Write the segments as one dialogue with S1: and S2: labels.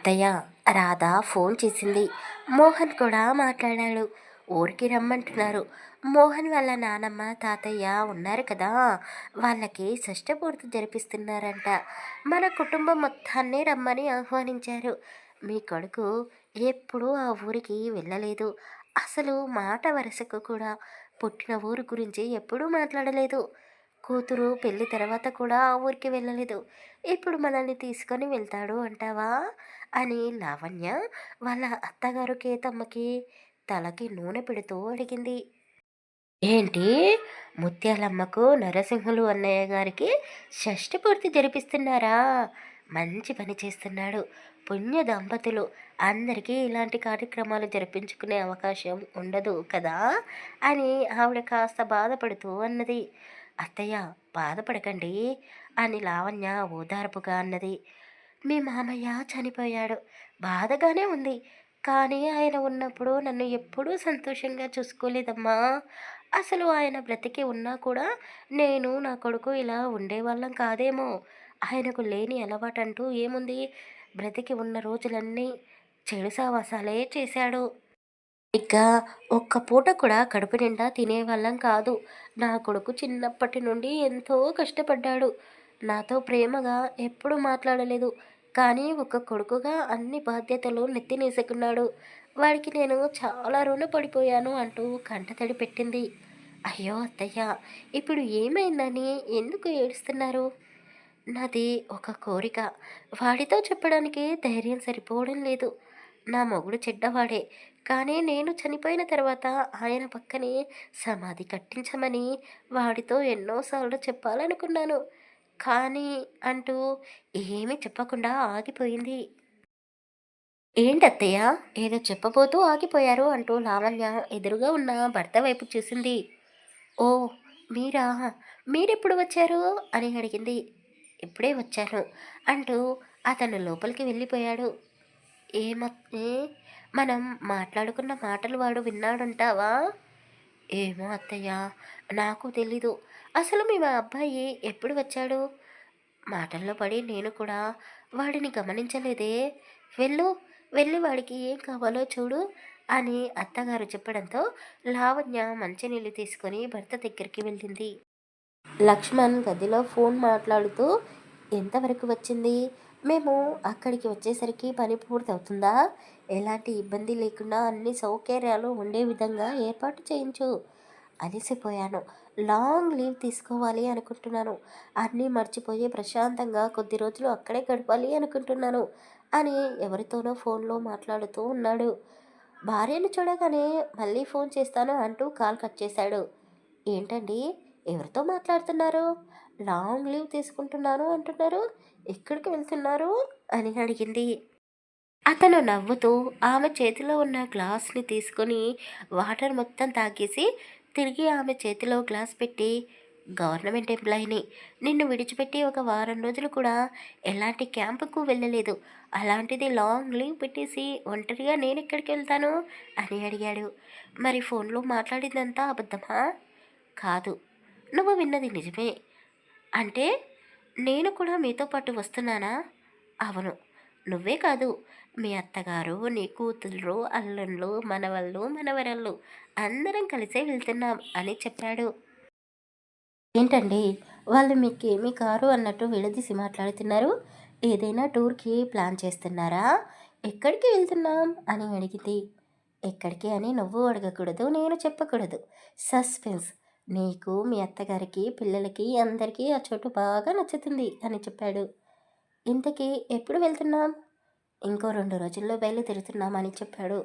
S1: అత్తయ్య రాధ ఫోన్ చేసింది. మోహన్ కూడా మాట్లాడాడు. ఊరికి రమ్మంటున్నారు. మోహన్ వాళ్ళ నానమ్మ తాతయ్య ఉన్నారు కదా వాళ్ళకి షష్ఠపూర్తి జరిపిస్తున్నారంట. మన కుటుంబం మొత్తాన్ని రమ్మని ఆహ్వానించారు. మీ కొడుకు ఎప్పుడూ ఆ ఊరికి వెళ్ళలేదు. అసలు మాట వరుసకు కూడా పుట్టిన ఊరు గురించి ఎప్పుడూ మాట్లాడలేదు. కూతురు పెళ్ళి తర్వాత కూడా ఆ ఊరికి వెళ్ళలేదు. ఇప్పుడు మనల్ని తీసుకొని వెళ్తాడు అంటావా? అని లావణ్య వాళ్ళ అత్తగారు కేతమ్మకి తలకి నూనె పెడుతూ అడిగింది. ఏంటి? ముత్యాలమ్మకు నరసింహులు అన్నయ్య గారికి షష్టి పూర్తి జరిపిస్తున్నారా? మంచి పని చేస్తున్నాడు. పుణ్య దంపతులు. అందరికీ ఇలాంటి కార్యక్రమాలు జరిపించుకునే అవకాశం ఉండదు కదా? అని ఆవిడ కాస్త బాధపడుతూ అన్నది. అత్తయ్య బాధపడకండి అని లావణ్య ఓదార్పుగా అన్నది. మీ మామయ్య చనిపోయాడు. బాధగానే ఉంది. కానీ ఆయన ఉన్నప్పుడు నన్ను ఎప్పుడూ సంతోషంగా చూసుకోలేదమ్మా. అసలు ఆయన బ్రతికి ఉన్నా కూడా నేను నా కొడుకు ఇలా ఉండేవాళ్ళం కాదేమో. ఆయనకు లేని అలవాటంటూ ఏముంది? బ్రతికి ఉన్న రోజులన్నీ చెడు సావాసాలే చేశాడు. ఇక ఒక్క పూట కూడా కడుపు నిండా తినేవాళ్ళం కాదు. నా కొడుకు చిన్నప్పటి నుండి ఎంతో కష్టపడ్డాడు. నాతో ప్రేమగా ఎప్పుడు మాట్లాడలేదు. కానీ ఒక కొడుకుగా అన్ని బాధ్యతలు నెత్తినేసుకున్నాడు. వాడికి నేను చాలా రుణపడిపోయాను అంటూ కంటతడి పెట్టింది. అయ్యో అత్తయ్య ఇప్పుడు ఏమైందని ఎందుకు ఏడుస్తున్నారు? నాది ఒక కోరిక. వాడితో చెప్పడానికి ధైర్యం సరిపోవడం లేదు. నా మొగుడు చెడ్డవాడే. కానీ నేను చనిపోయిన తర్వాత ఆయన పక్కనే సమాధి కట్టించమని వాడితో ఎన్నోసార్లు చెప్పాలనుకున్నాను. కానీ అంటూ ఏమీ చెప్పకుండా ఆగిపోయింది. ఏంటత్తయ్య? ఏదో చెప్పబోతూ ఆగిపోయారు అంటూ లావణ్య ఎదురుగా ఉన్న భర్త వైపు చూసింది. ఓ మీరా? మీరెప్పుడు వచ్చారు? అని అడిగింది. ఇప్పుడే వచ్చాను అంటూ అతను లోపలికి వెళ్ళిపోయాడు. ఏమత్తే మనం మాట్లాడుకున్న మాటలు వాడు విన్నాడంటావా? ఏమో అత్తయ్య నాకు తెలీదు. అసలు మీ అబ్బాయి ఎప్పుడు వచ్చాడు? మాటల్లో పడి నేను కూడా వాడిని గమనించలేదే. వెళ్ళు వెళ్ళి వాడికి ఏం కావాలో చూడు అని అత్తగారు చెప్పడంతో లావణ్య మంచినీళ్ళు తీసుకొని భర్త దగ్గరికి వెళ్ళింది. లక్ష్మణ్ గదిలో ఫోన్ మాట్లాడుతూ ఎంతవరకు వచ్చింది? మేము అక్కడికి వచ్చేసరికి పని పూర్తవుతుందా? ఎలాంటి ఇబ్బంది లేకుండా అన్ని సౌకర్యాలు ఉండే విధంగా ఏర్పాటు చేయించు. అలసిపోయాను. లాంగ్ లీవ్ తీసుకోవాలి అనుకుంటున్నాను. అన్నీ మర్చిపోయి ప్రశాంతంగా కొద్ది రోజులు అక్కడే గడపాలి అనుకుంటున్నాను అని ఎవరితోనో ఫోన్లో మాట్లాడుతూ ఉన్నాడు. భార్యను చూడగానే మళ్ళీ ఫోన్ చేస్తాను అంటూ కాల్ కట్ చేశాడు. ఏంటండి? ఎవరితో మాట్లాడుతున్నారు? లాంగ్ లీవ్ తీసుకుంటున్నాను అంటున్నారు. ఎక్కడికి వెళ్తున్నారు? అని అడిగింది. అతను నవ్వుతూ ఆమె చేతిలో ఉన్న గ్లాస్ని తీసుకొని వాటర్ మొత్తం తాగేసి తిరిగి ఆమె చేతిలో గ్లాస్ పెట్టి గవర్నమెంట్ ఎంప్లాయీని నిన్ను విడిచిపెట్టి ఒక వారం రోజులు కూడా ఎలాంటి క్యాంపుకు వెళ్ళలేదు. అలాంటిది లాంగ్ లీవ్ పెట్టేసి ఒంటరిగా నేను ఎక్కడికి వెళ్తాను? అని అడిగాడు. మరి ఫోన్లో మాట్లాడిందంతా అబద్ధమా? కాదు. నువ్వు విన్నది నిజమే. అంటే నేను కూడా మీతో పాటు వస్తున్నానా? అవును. నువ్వే కాదు. మీ అత్తగారు నీ కూతుళ్ళు అల్లుళ్ళు మనవళ్ళు మనవరళ్ళు అందరం కలిసే వెళ్తున్నాం అని చెప్పాడు. ఏంటండి? వాళ్ళు మీకేమీ కారు అన్నట్టు విడదీసి మాట్లాడుతున్నారు. ఏదైనా టూర్కి ప్లాన్ చేస్తున్నారా? ఎక్కడికి వెళ్తున్నాం? అని అడిగింది. ఎక్కడికి అని నువ్వు అడగకూడదు నేను చెప్పకూడదు. సస్పెన్స్. నీకు మీ అత్తగారికి పిల్లలకి అందరికీ ఆ చోటు బాగా నచ్చుతుంది అని చెప్పాడు. ఇంతకీ ఎప్పుడు వెళ్తున్నాం? ఇంకో రెండు రోజుల్లో బయలుదేరుతున్నామని చెప్పాడు.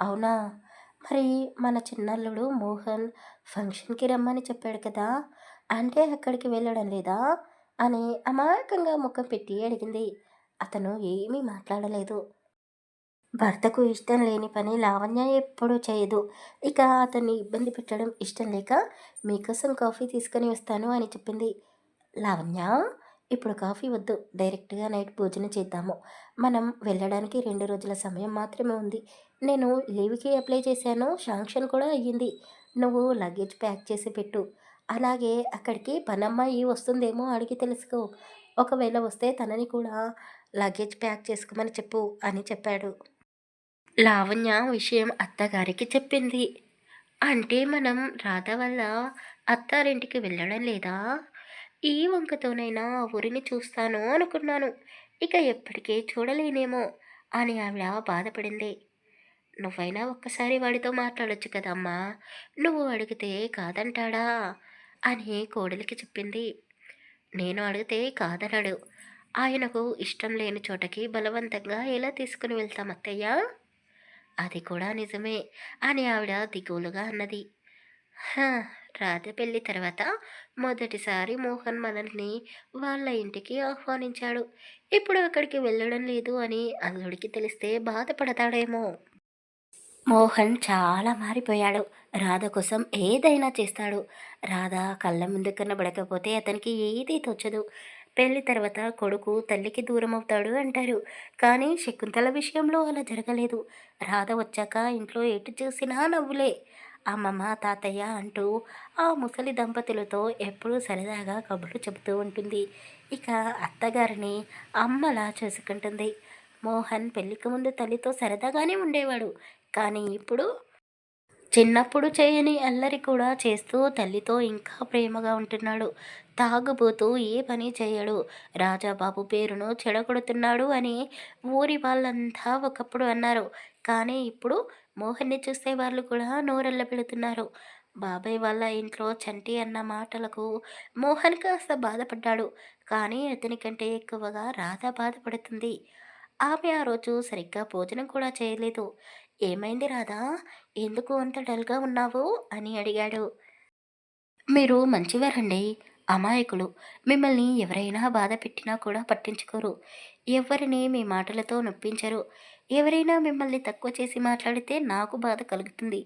S1: అవునా? మరి మన చిన్నల్లుడు మోహన్ ఫంక్షన్కి రమ్మని చెప్పాడు కదా. అంటే అక్కడికి వెళ్ళడం లేదా? అని అమాయకంగా ముఖం పెట్టి అడిగింది. అతను ఏమీ మాట్లాడలేదు. భర్తకు ఇష్టం లేని పని లావణ్య ఎప్పుడూ చేయదు. ఇక అతన్ని ఇబ్బంది పెట్టడం ఇష్టం లేక మీకోసం కాఫీ తీసుకొని వస్తాను అని చెప్పింది. లావణ్య? ఇప్పుడు కాఫీ వద్దు డైరెక్ట్గా నైట్ భోజనం చేద్దాము. మనం వెళ్ళడానికి రెండు రోజుల సమయం మాత్రమే ఉంది. నేను లీవ్కి అప్లై చేశాను శాంక్షన్ కూడా అయ్యింది. నువ్వు లగేజ్ ప్యాక్ చేసి పెట్టు. అలాగే అక్కడికి పనమ్మాయి వస్తుందేమో అడిగి తెలుసుకో. ఒకవేళ వస్తే తనని కూడా లగేజ్ ప్యాక్ చేసుకోమని చెప్పు అని చెప్పాడు. లావణ్య విషయం అత్తగారికి చెప్పింది. అంటే మనం రాధ వల్ల అత్తారింటికి వెళ్ళడం లేదా? ఈ వంకతోనైనా ఆ ఊరిని చూస్తాను అనుకున్నాను. ఇక ఎప్పటికీ చూడలేనేమో అని ఆవిడ బాధపడింది. నువ్వైనా ఒక్కసారి వాడితో మాట్లాడొచ్చు కదమ్మా. నువ్వు అడిగితే కాదంటాడా? అని కోడలికి చెప్పింది. నేను అడిగితే కాదనడు. ఆయనకు ఇష్టం లేని చోటకి బలవంతంగా ఎలా తీసుకుని వెళ్తాం అత్తయ్య? అది కూడా నిజమే అని ఆవిడ దిగులుగా అన్నది. రాధ పెళ్ళి తర్వాత మొదటిసారి మోహన్ మనల్ని వాళ్ళ ఇంటికి ఆహ్వానించాడు. ఇప్పుడు అక్కడికి వెళ్ళడం లేదు అని అల్లుడికి తెలిస్తే బాధపడతాడేమో. మోహన్ చాలా మారిపోయాడు. రాధ కోసం ఏదైనా చేస్తాడు. రాధ కళ్ళ ముందు కనబడకపోతే అతనికి ఏదీ తోచదు. పెళ్ళి తర్వాత కొడుకు తల్లికి దూరం అవుతాడు అంటారు. కానీ శకుంతల విషయంలో అలా జరగలేదు. రాధ వచ్చాక ఇంట్లో ఎటు చూసినా నవ్వులే. అమ్మమ్మ తాతయ్య అంటూ ఆ ముసలి దంపతులతో ఎప్పుడూ సరదాగా కబుర్లు చెబుతూ ఉంటుంది. ఇక అత్తగారిని అమ్మలా చూసుకుంటుంది. మోహన్ పెళ్ళికి ముందు తల్లితో సరదాగానే ఉండేవాడు. కానీ ఇప్పుడు చిన్నప్పుడు చేయని అల్లరి కూడా చేస్తూ తల్లితో ఇంకా ప్రేమగా ఉంటున్నాడు. తాగుబోతూ ఏ పని చేయడు. రాజాబాబు పేరును చెడగొడుతున్నాడు అని ఊరి వాళ్ళంతా ఒకప్పుడు అన్నారు. కానీ ఇప్పుడు మోహన్ని చూసే వాళ్ళు కూడా నోరెళ్ళ పెడుతున్నారు. బాబాయ్ వాళ్ళ ఇంట్లో చంటి అన్న మాటలకు మోహన్ కాస్త బాధపడ్డాడు. కానీ అతని కంటే ఎక్కువగా రాధ బాధపడుతుంది. ఆమె ఆ రోజు సరిగ్గా భోజనం కూడా చేయలేదు. ఏమైంది రాధా? ఎందుకు అంత డల్గా ఉన్నావు? అని అడిగాడు. మీరు మంచివారండి. అమాయకులు. మిమ్మల్ని ఎవరైనా బాధ పెట్టినా కూడా పట్టించుకోరు. ఎవరిని మీ మాటలతో నొప్పించరు. ఎవరైనా మిమ్మల్ని తక్కువ చేసి మాట్లాడితే నాకు బాధ కలుగుతుంది.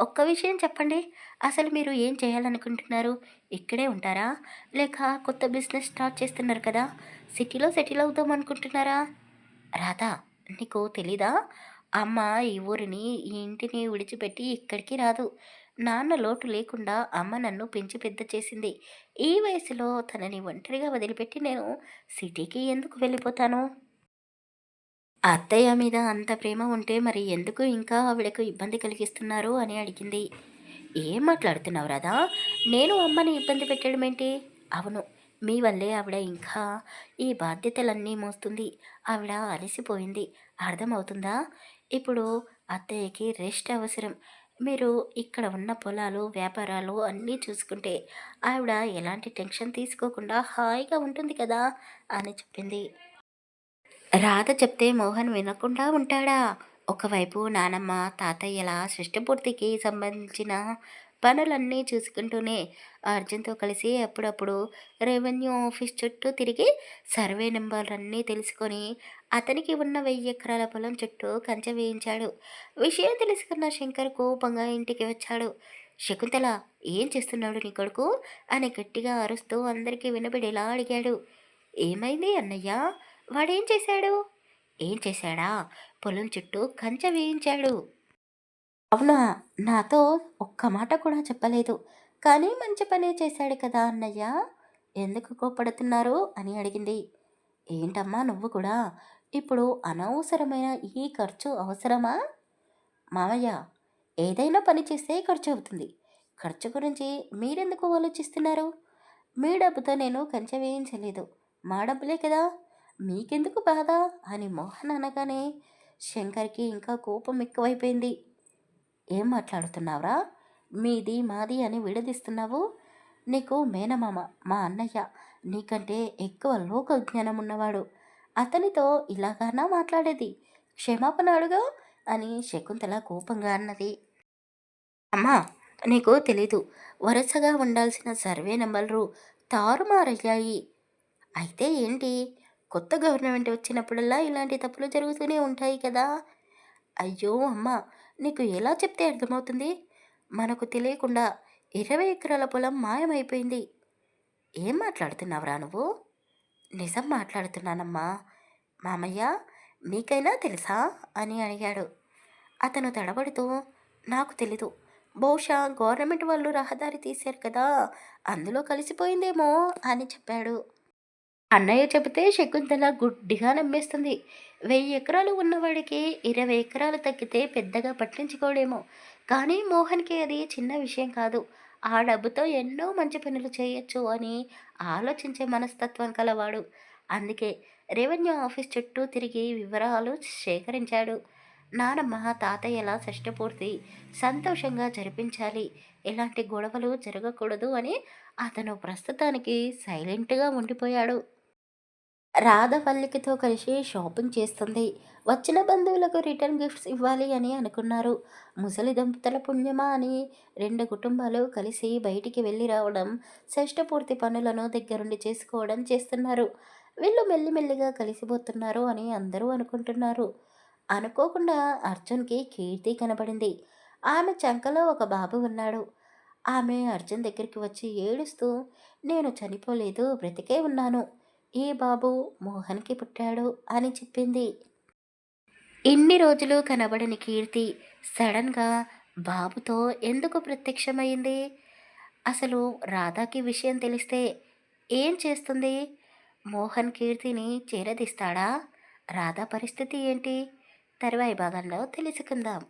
S1: ఒక్క విషయం చెప్పండి. అసలు మీరు ఏం చేయాలనుకుంటున్నారు? ఇక్కడే ఉంటారా? లేక కొత్త బిజినెస్ స్టార్ట్ చేస్తున్నారు కదా? సిటీలో సెటిల్ అవుదాం అనుకుంటున్నారా? రాధా నీకు తెలీదా? అమ్మ ఈ ఊరిని ఈ ఇంటిని విడిచిపెట్టి ఇక్కడికి రాదు. నాన్న లోటు లేకుండా అమ్మ నన్ను పెంచి పెద్ద చేసింది. ఈ వయసులో తనని ఒంటరిగా వదిలిపెట్టి నేను సిటీకి ఎందుకు వెళ్ళిపోతాను? అత్తయ్య మీద అంత ప్రేమ ఉంటే మరి ఎందుకు ఇంకా ఆవిడకు ఇబ్బంది కలిగిస్తున్నారు అని అడిగింది. ఏం మాట్లాడుతున్నావు రాదా నేను అమ్మని ఇబ్బంది పెట్టడం ఏంటి? అవును మీ వల్లే ఆవిడ ఇంకా ఈ బాధ్యతలన్నీ మోస్తుంది. ఆవిడ అలసిపోయింది. అర్థమవుతుందా? ఇప్పుడు అత్తయ్యకి రెస్ట్ అవసరం. మీరు ఇక్కడ ఉన్న పొలాలు వ్యాపారాలు అన్నీ చూసుకుంటే ఆవిడ ఎలాంటి టెన్షన్ తీసుకోకుండా హాయిగా ఉంటుంది కదా అని చెప్పింది. రాధ చెప్తే మోహన్ వినకుండా ఉంటాడా? ఒకవైపు నానమ్మ తాతయ్యల సృష్టిపూర్తికి సంబంధించిన పనులన్నీ చూసుకుంటూనే అర్జున్తో కలిసి అప్పుడప్పుడు రెవెన్యూ ఆఫీస్ చుట్టూ తిరిగి సర్వే నెంబర్లన్నీ తెలుసుకొని అతనికి ఉన్న వెయ్యి ఎకరాల పొలం చుట్టూ కంచె వేయించాడు. విషయం తెలుసుకున్న శంకర్ కోపంగా ఇంటికి వచ్చాడు. శకుంతల ఏం చేస్తున్నాడు నీ కొడుకు? అని గట్టిగా అరుస్తూ అందరికీ వినబడేలా అడిగాడు. ఏమైంది అన్నయ్య? వాడేం చేశాడు? ఏం చేశాడా? పొలం చుట్టూ కంచె వేయించాడు. అవునా? నాతో ఒక్క మాట కూడా చెప్పలేదు. కానీ మంచి పనే చేశాడు కదా అన్నయ్య. ఎందుకు కోప్పడుతున్నారు? అని అడిగింది. ఏంటమ్మా నువ్వు కూడా? ఇప్పుడు అనవసరమైన ఈ ఖర్చు అవసరమా? మామయ్య ఏదైనా పని చేస్తే ఖర్చు అవుతుంది. ఖర్చు గురించి మీరెందుకు ఆలోచిస్తున్నారు? మీ డబ్బుతో నేను కంచె వేయించలేదు. మా డబ్బులే కదా? మీకెందుకు బాధ? అని మోహన్ అనగానే శంకర్కి ఇంకా కోపం ఎక్కువైపోయింది. ఏం మాట్లాడుతున్నావురా? మీది మాది అని విడదీస్తున్నావు? నీకు మేనమామ మా అన్నయ్య నీకంటే ఎక్కువ లోక జ్ఞానం ఉన్నవాడు. అతనితో ఇలాగానా మాట్లాడేది. క్షమాపణ అడుగు అని శకుంతల కోపంగా అన్నది. అమ్మా నీకు తెలీదు. వరుసగా ఉండాల్సిన సర్వే నెంబర్లు తారుమారయ్యాయి. అయితే ఏంటి? కొత్త గవర్నమెంట్ వచ్చినప్పుడల్లా ఇలాంటి తప్పులు జరుగుతూనే ఉంటాయి కదా? అయ్యో అమ్మ! నీకు ఎలా చెప్తే అర్థమవుతుంది? మనకు తెలియకుండా ఇరవై ఎకరాల పొలం మాయమైపోయింది. ఏం మాట్లాడుతున్నావురా నువ్వు? నిజం మాట్లాడుతున్నానమ్మా. మామయ్య మీకైనా తెలుసా? అని అడిగాడు. అతను తడబడుతూ నాకు తెలీదు. బహుశా గవర్నమెంట్ వాళ్ళు రహదారి తీశారు కదా? అందులో కలిసిపోయిందేమో అని చెప్పాడు. అన్నయ్య చెబితే శకుంతల గుడ్డిగా నమ్మేస్తుంది. వెయ్యి ఎకరాలు ఉన్నవాడికి ఇరవై ఎకరాలు తగ్గితే పెద్దగా పట్టించుకోడేమో. కానీ మోహన్కి అది చిన్న విషయం కాదు. ఆ డబ్బుతో ఎన్నో మంచి పనులు చేయొచ్చు అని ఆలోచించే మనస్తత్వం కలవాడు. అందుకే రెవెన్యూ ఆఫీస్ చుట్టూ తిరిగి వివరాలు సేకరించాడు. నానమ్మ తాతయ్యల షష్ఠపూర్తి సంతోషంగా జరిపించాలి? ఎలాంటి గొడవలు జరగకూడదు అని అతను ప్రస్తుతానికి సైలెంట్గా ఉండిపోయాడు. రాధ పల్లికితో కలిసి షాపింగ్ చేస్తుంది. వచ్చిన బంధువులకు రిటర్న్ గిఫ్ట్స్ ఇవ్వాలి అని అనుకున్నారు. ముసలి దంపతుల పుణ్యమా అని రెండు కుటుంబాలు కలిసి బయటికి వెళ్ళి రావడం షష్ఠపూర్తి పనులను దగ్గరుండి చేసుకోవడం చేస్తున్నారు. వీళ్ళు మెల్లిమెల్లిగా కలిసిపోతున్నారు అని అందరూ అనుకుంటున్నారు. అనుకోకుండా అర్జున్కి కీర్తి కనబడింది. ఆమె చంకలో ఒక బాబు ఉన్నాడు. ఆమె అర్జున్ దగ్గరికి వచ్చి ఏడుస్తూ నేను చనిపోలేదు బ్రతికే ఉన్నాను. ఈ బాబు మోహన్కి పుట్టాడు అని చెప్పింది. ఇన్ని రోజులు కనబడని కీర్తి సడన్గా బాబుతో ఎందుకు ప్రత్యక్షమైంది? అసలు రాధాకి విషయం తెలిస్తే ఏం చేస్తుంది? మోహన్ కీర్తిని చేరదీస్తాడా? రాధా పరిస్థితి ఏంటి? తర్వాయి భాగంలో తెలుసుకుందాం.